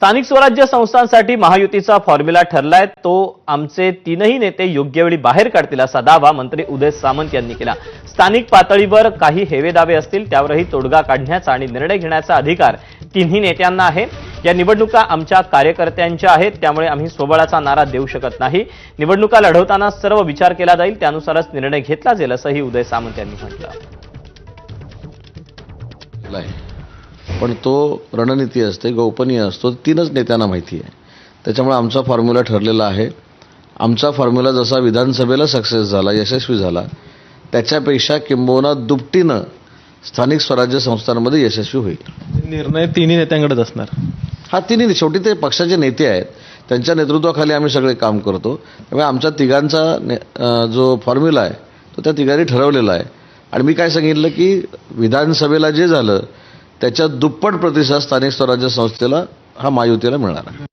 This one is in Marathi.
स्थानिक स्वराज्य संस्थांसाठी महायुतीचा फॉर्म्युला ठरलाय. तो आमचे तीनही नेते योग्य वेळी बाहेर काढतील असा दावा मंत्री उदय सामंत यांनी केला. स्थानिक पातळीवर काही हेवेदावे असतील त्यावरही तोडगा काढण्याचा आणि निर्णय घेण्याचा अधिकार तिन्ही नेत्यांना आहे. या निवडणुका आमच्या कार्यकर्त्यांच्या आहेत त्यामुळे आम्ही स्वबळाचा नारा देऊ शकत नाही. निवडणुका लढवताना सर्व विचार केला जाईल त्यानुसारच निर्णय घेतला जाईल असंही उदय सामंत यांनी म्हटलं. पण तो रणनीती असते गोपनीय असतो तीनच नेत्यांना माहिती आहे. त्याच्यामुळे आमचा फॉर्म्युला ठरलेला आहे. आमचा फॉर्म्युला जसा विधानसभेला सक्सेस झाला यशस्वी झाला त्याच्यापेक्षा किंबहुना दुपटीनं स्थानिक स्वराज्य संस्थांमध्ये यशस्वी होईल. निर्णय तिन्ही नेत्यांकडेच असणार. हा तिन्ही शेवटी ते पक्षाचे नेते आहेत. त्यांच्या नेतृत्वाखाली आम्ही सगळे काम करतो. त्यामुळे आमच्या तिघांचा ने जो फॉर्म्युला आहे तो त्या तिघांनी ठरवलेला आहे. आणि मी काय सांगितलं की विधानसभेला जे झालं त्याच्या दुप्पट प्रतिसाद स्थानिक स्वराज्य संस्थेला हा महायुतीला मिळणार आहे.